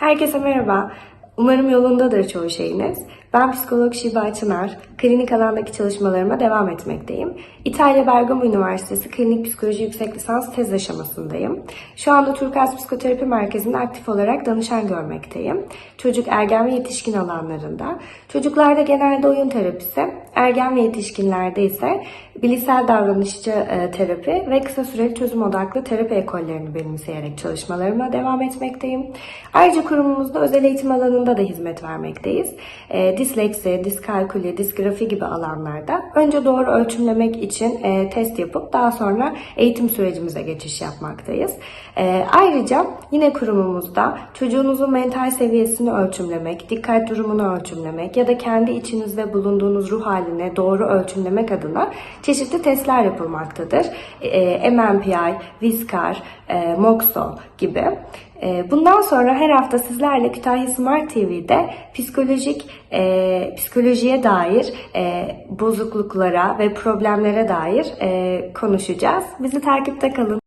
Herkese merhaba. Umarım yolundadır çoğu şeyiniz. Ben psikolog Şiba Çınar. Klinik alandaki çalışmalarıma devam etmekteyim. İtalya Bergamo Üniversitesi Klinik Psikoloji Yüksek Lisans tez aşamasındayım. Şu anda Turkuaz Psikoterapi Merkezi'nde aktif olarak danışan görmekteyim. Çocuk, ergen ve yetişkin alanlarında. Çocuklarda genelde oyun terapisi, ergen ve yetişkinlerde ise bilişsel davranışçı e, terapi ve kısa süreli çözüm odaklı terapi ekollerini benimseyerek çalışmalarıma devam etmekteyim. Ayrıca kurumumuzda özel eğitim alanında da hizmet vermekteyiz. E, disleksi, diskalkülü, disgrafi gibi alanlarda önce doğru ölçümlemek için e, test yapıp daha sonra eğitim sürecimize geçiş yapmaktayız. E, ayrıca yine kurumumuzda çocuğunuzun mental seviyesini ölçümlemek, dikkat durumunu ölçümlemek ya da kendi içinizde bulunduğunuz ruh haline doğru ölçümlemek adına çeşitli testler yapılmaktadır. E, MMPI, Viskar, e, Moxo gibi. E, Bundan sonra her hafta sizlerle Kütahya Smart TV'de psikolojik e, psikolojiye dair e, bozukluklara ve problemlere dair e, konuşacağız. Bizi takipte kalın.